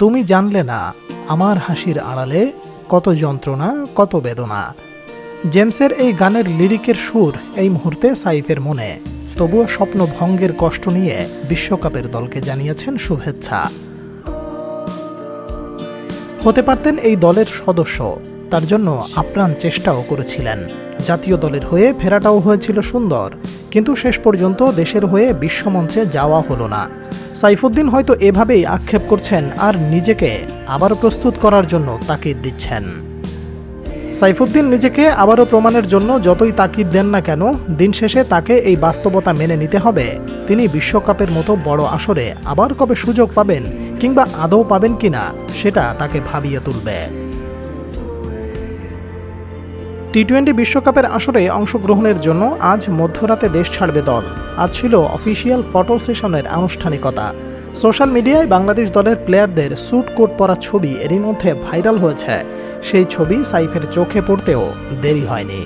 তুমি জানলে না আমার হাসির আড়ালে কত যন্ত্রণা, কত বেদনা। জেমসের এই গানের লিরিকের সুর এই মুহূর্তে সাইফের মনে। তবুও স্বপ্ন ভঙ্গের কষ্ট নিয়ে বিশ্বকাপের দলকে জানিয়েছেন শুভেচ্ছা। হতে পারতেন এই দলের সদস্য, তার জন্য আপ্রাণ চেষ্টাও করেছিলেন। জাতীয় দলের হয়ে ফেরাটাও হয়েছিল সুন্দর, কিন্তু শেষ পর্যন্ত দেশের হয়ে বিশ্বমঞ্চে যাওয়া হলো না। সাইফুদ্দিন হয়তো এভাবেই আক্ষেপ করছেন আর নিজেকে আবারও প্রস্তুত করার জন্য তাকিদ দিচ্ছেন। সাইফুদ্দিন নিজেকে আবারও প্রমাণের জন্য যতই তাকিদ দেন না কেন, দিন শেষে তাকে এই বাস্তবতা মেনে নিতে হবে। তিনি বিশ্বকাপের মতো বড় আসরে আবার কবে সুযোগ পাবেন কিংবা আদৌ পাবেন কিনা, সেটা তাকে ভাবিয়ে তুলবে। টি টোয়েন্টি বিশ্বকাপের আসরে অংশগ্রহণের জন্য আজ মধ্যরাতে দেশ ছাড়বে দল। আজ ছিল অফিসিয়াল ফটো সেশনের আনুষ্ঠানিকতা। সোশ্যাল মিডিয়ায় বাংলাদেশ দলের প্লেয়ারদের স্যুট কোট পরা ছবি এরই মধ্যে ভাইরাল হয়েছে। সেই ছবি সাইফের চোখে পড়তেও দেরি হয়নি।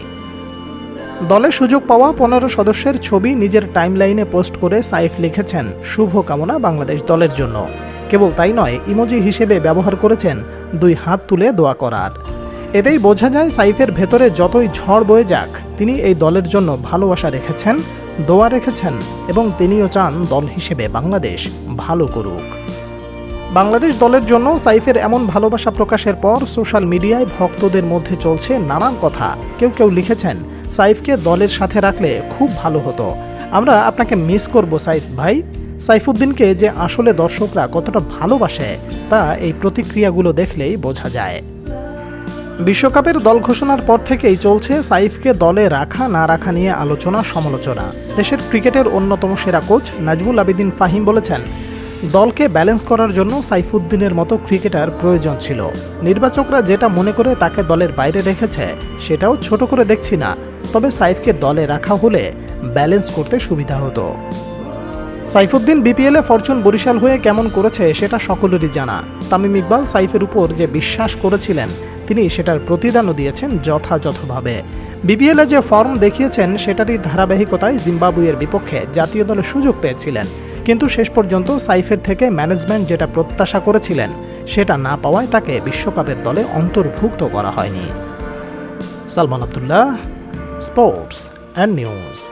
দলে সুযোগ পাওয়া পনেরো সদস্যের ছবি নিজের টাইমলাইনে পোস্ট করে সাইফ লিখেছেন শুভ কামনা বাংলাদেশ দলের জন্য। কেবল তাই নয়, ইমোজি হিসেবে ব্যবহার করেছেন, দুই হাত তুলে দোয়া করার। এতেই বোঝা যায় সাইফের ভেতরে যতই ঝড় বয়ে যাক, তিনি এই দলের জন্য ভালোবাসা রেখেছেন, দোয়া রেখেছেন এবং তিনিও চান দল হিসেবে বাংলাদেশ ভালো করুক। বাংলাদেশ দলের জন্য সাইফের এমন ভালোবাসা প্রকাশের পর সোশ্যাল মিডিয়ায় ভক্তদের মধ্যে চলছে নানান কথা। কেউ কেউ লিখেছেন, সাইফকে দলের সাথে রাখলে খুব ভালো হতো। আমরা আপনাকে মিস করব সাইফ ভাই। সাইফুদ্দিনকে যে আসলে দর্শকরা কতটা ভালোবাসে, তা এই প্রতিক্রিয়াগুলো দেখলেই বোঝা যায়। বিশ্বকাপের দল ঘোষণার পর থেকেই চলছে সাইফকে দলে রাখা, না রাখা নিয়ে আলোচনা, সমালোচনা। দেশের ক্রিকেটের অন্যতম সেরা কোচ নাজমুল আবেদিন ফাহিম বলেছেন, দলকে ব্যালেন্স করার জন্য সাইফুদ্দিনের মতো ক্রিকেটার প্রয়োজন ছিল। নির্বাচকরা যেটা মনে করে তাকে দলের বাইরে রেখেছে, সেটাও ছোট করে দেখছি না। তবে সাইফকে দলে রাখা হলে ব্যালেন্স করতে সুবিধা হতো। সাইফুদ্দিন বিপিএলে ফরচুন বরিশাল হয়ে কেমন করেছে সেটা সকলেরই জানা। তামিম ইকবাল সাইফের উপর যে বিশ্বাস করেছিলেন তিনি সেটার প্রতিদানও দিয়েছেন যথাযথভাবে। বিপিএলে যে ফর্ম দেখিয়েছেন, সেটারই ধারাবাহিকতায় জিম্বাবুয়ের বিপক্ষে জাতীয় দলে সুযোগ পেয়েছিলেন। কিন্তু শেষ পর্যন্ত সাইফের থেকে ম্যানেজমেন্ট যেটা প্রত্যাশা করেছিলেন, সেটা না পাওয়ায় তাকে বিশ্বকাপের দলে অন্তর্ভুক্ত করা হয়নি। Salman Abdullah, sports and news.